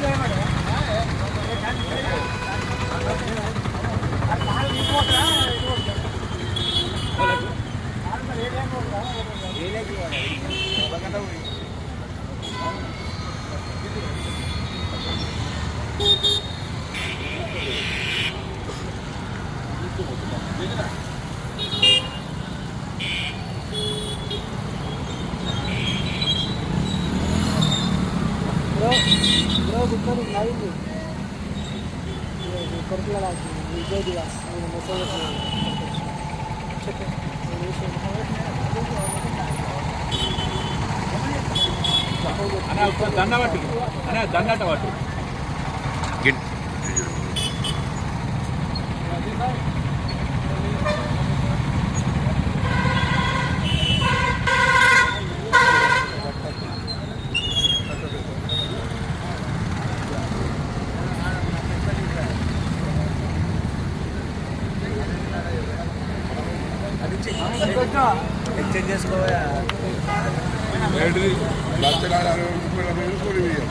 这样的。కొరకుల విజయ్దిగా నేను మెసేజ్ అనే ఒకసారి దండ పట్టు అనే దండట పట్టు ఎక్స్చేంజ్ చేసుకోవాలి అరవై ముప్పై వేలు కూలి వేయం.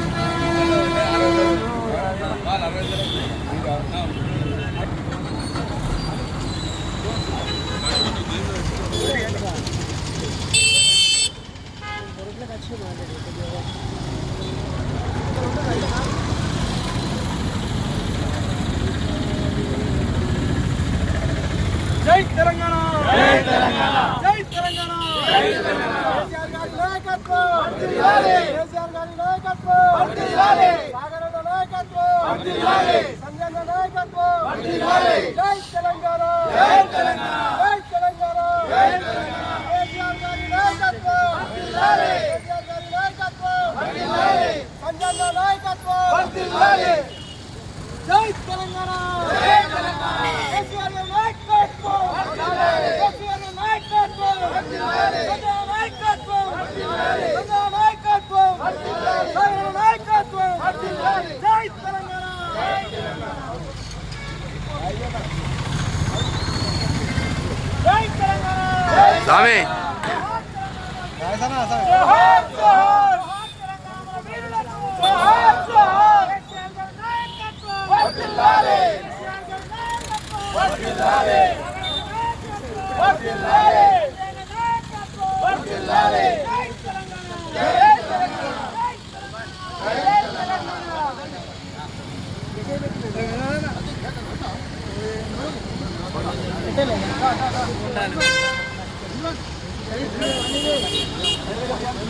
కొరకులకు వచ్చి మాట్లాడి జై తెలంగాణ జై తెలంగాణ జై తెలంగాణ జై తెలంగాణ కేసీఆర్ గారి నాయకత్వం వర్ధిల్లాలి కేసీఆర్ గారి నాయకత్వం. సాగరన్న నాయకత్వం. సంజయ్ నాయకత్వం. జై తెలంగాణ. జై తెలంగాణ. కేసీఆర్ గారి నాయకత్వం. కేసీఆర్ గారి నాయకత్వం. సంజయ్ నాయకత్వం వర్ధిల్లాలి జై తెలంగాణ జై తెలంగాణ కేసీఆర్ గారి నాయకత్వం వర్ధిల్లాలి కేసీఆర్ గారి నాయకత్వం వర్ధిల్లాలి సంజయ్ నాయకత్వం వర్ధిల్లాలి సంజయ్ నాయకత్వం వర్ధిల్లాలి సంజయ్ నాయకత్వం వర్ధిల్లాలి జై తెలంగాణ జై తెలంగాణ జై తెలంగాణ స్వామి ఉండాలి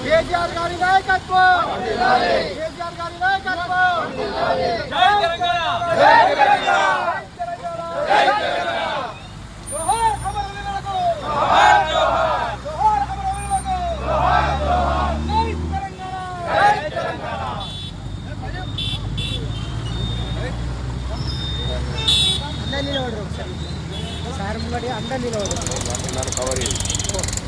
కేసీఆర్ గారి నాయకత్వం వర్ధిల్లాలి కేసీఆర్ గారి నాయకత్వం వర్ధిల్లాలి వర్ధిల్లాలి వర్ధిల్లాలి జై తెలంగాణ జై తెలంగాణ జై తెలంగాణ కేసీఆర్ గారి నాయకత్వం కేసీఆర్ గారి నాయకత్వం జై తెలంగాణ జై తెలంగాణ జై తెలంగాణ జోహార్ అమరవీరులకు జోహార్ జోహార్ జోహార్ అమరవీరులకు జోహార్ జోహార్ జై తెలంగాణ జై తెలంగాణ అందరు నిలబడరు ఒకసారి సార్ ముంగడి అందరు నిలబడరు మోసం అన్న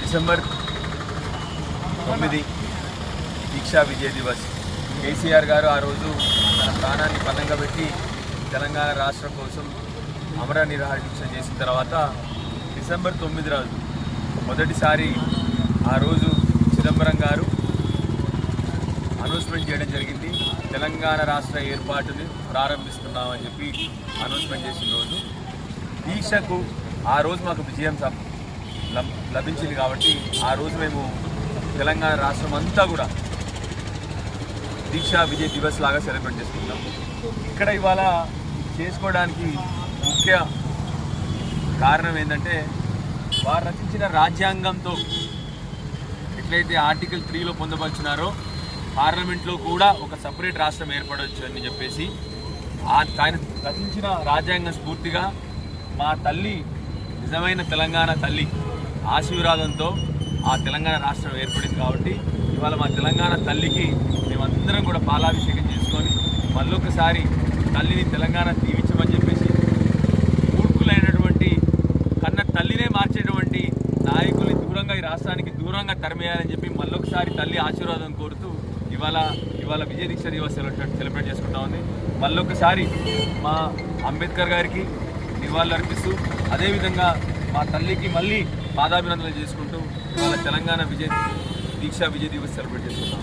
డిసెంబర్ తొమ్మిది. దీక్షా విజయ్ దివస్. కేసీఆర్ గారు ఆ రోజు తన పెట్టి తెలంగాణ రాష్ట్రం కోసం అమర నిరాహార చేసిన తర్వాత డిసెంబర్ తొమ్మిది రోజు మొదటిసారి ఆ రోజు చిదంబరం గారు అనౌన్స్మెంట్ చేయడం జరిగింది. తెలంగాణ రాష్ట్ర ఏర్పాటుని ప్రారంభిస్తున్నామని చెప్పి అనౌన్స్మెంట్ చేసిన రోజు. దీక్షకు ఆ రోజు మాకు విజయం సం- లబ్- లభించింది కాబట్టి ఆ రోజు మేము తెలంగాణ రాష్ట్రం అంతా కూడా దీక్షా విజయ్ దివస్ లాగా సెలబ్రేట్ చేసుకుంటాం ఇక్కడ ఇవాళ చేసుకోవడానికి ముఖ్య కారణం ఏంటంటే వారు రచించిన రాజ్యాంగంతో ఎట్లయితే ఆర్టికల్ త్రీలో పొందపరిచినారో పార్లమెంట్లో కూడా ఒక సపరేట్ రాష్ట్రం ఏర్పడవచ్చు అని చెప్పేసి ఆయన రచించిన రాజ్యాంగం స్ఫూర్తిగా మా తల్లి నిజమైన తెలంగాణ తల్లి ఆశీర్వాదంతో ఆ తెలంగాణ రాష్ట్రం ఏర్పడింది కాబట్టి ఇవాళ మా తెలంగాణ తల్లికి మేమందరం కూడా పాలాభిషేకం చేసుకొని మళ్ళొకసారి తల్లిని తెలంగాణ దీవించమని చెప్పేసి మూర్ఖులైనటువంటి కన్న తల్లినే మార్చేటువంటి నాయకుల్ని దూరంగా ఈ రాష్ట్రానికి దూరంగా తరిమేయాలని చెప్పి మళ్ళొకసారి తల్లి ఆశీర్వాదం కోరుతూ ఇవాళ ఇవాళ విజయ దీక్ష దివస్ సెలబ్రేట్ చేసుకుంటా ఉంది. మళ్ళొకసారి మా అంబేద్కర్ గారికి నివాళులు అర్పిస్తూ అదేవిధంగా మా తల్లికి మళ్ళీ పాదాభినందనలు చేసుకుంటూ ఇవాళ తెలంగాణ విజయ దీక్ష విజయ దివస్ సెలబ్రేట్ చేసుకుంటాం.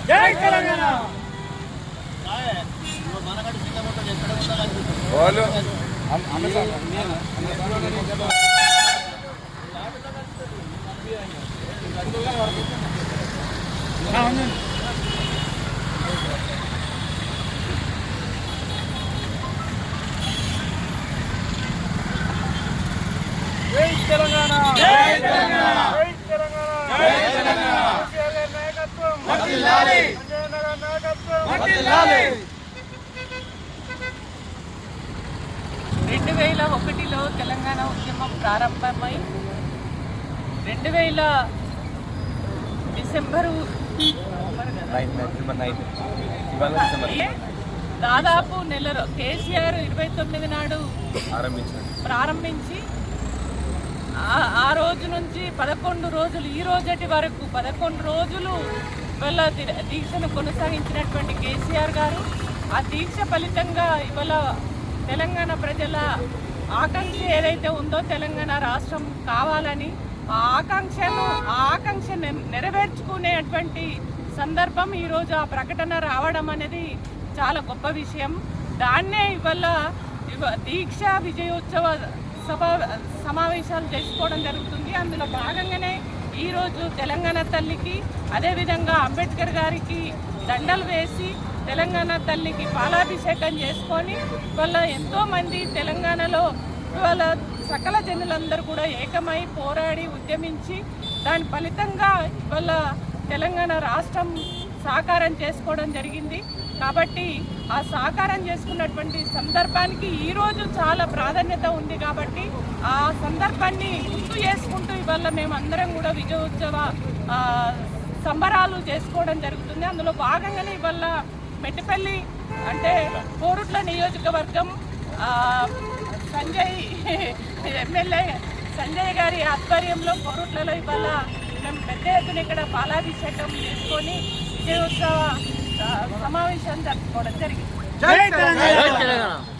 వాళ్ళు జై తెలంగాణ జై తెలంగాణ జై తెలంగాణ జై తెలంగాణ కేసీఆర్ గారి నాయకత్వం వర్ధిల్లాలి సంజయ్ గారి నాయకత్వం వర్ధిల్లాలి రెండు వేల ఒకటిలో తెలంగాణ ఉద్యమం ప్రారంభమై రెండు వేల డిసెంబరు? దాదాపు నెల కేసీఆర్ ఇరవై తొమ్మిది నాడు ప్రారంభించి ఆ- ఆ రోజు నుంచి పదకొండు రోజులు ఈ రోజటి వరకు పదకొండు రోజులు ఇవాళ దీక్షను కొనసాగించినటువంటి కేసీఆర్ గారు ఆ దీక్ష ఫలితంగా ఇవాళ తెలంగాణ ప్రజల ఆకాంక్ష ఏదైతే ఉందో తెలంగాణ రాష్ట్రం కావాలని ఆ ఆకాంక్షను ఆ ఆకాంక్ష నెరవేర్చుకునేటువంటి సందర్భం ఈరోజు ఆ ప్రకటన రావడం అనేది చాలా గొప్ప విషయం. దాన్నే ఇవాళ దీక్ష విజయోత్సవ సభ సమావేశాలు చేసుకోవడం జరుగుతుంది. అందులో భాగంగానే ఈరోజు తెలంగాణ తల్లికి అదేవిధంగా అంబేద్కర్ గారికి దండలు వేసి తెలంగాణ తల్లికి పాలాభిషేకం చేసుకొని వాళ్ళ ఎంతోమంది తెలంగాణలో వాళ్ళ సకల జనులందరూ కూడా ఏకమై పోరాడి ఉద్యమించి దాని ఫలితంగా ఇవాళ తెలంగాణ రాష్ట్రం సాకారం చేసుకోవడం జరిగింది. కాబట్టి ఆ సాకారం చేసుకున్నటువంటి సందర్భానికి ఈరోజు చాలా ప్రాధాన్యత ఉంది కాబట్టి ఆ సందర్భాన్ని గుర్తు చేసుకుంటూ ఇవాళ మేము అందరం కూడా విజయోత్సవ సంబరాలు చేసుకోవడం జరుగుతుంది. అందులో భాగంగానే ఇవాళ మెట్టిపల్లి అంటే కోరుట్ల నియోజకవర్గం సంజయ్ ఎమ్మెల్యే సంజయ్ గారి ఆధ్వర్యంలో కోరుట్లలో ఇవాళ మేము పెద్ద ఎత్తున ఇక్కడ పాలాభిషేకం చేసుకొని విజయోత్సవ సమావేశం జరుపుకోవడం జరిగింది. జై తెలంగాణ.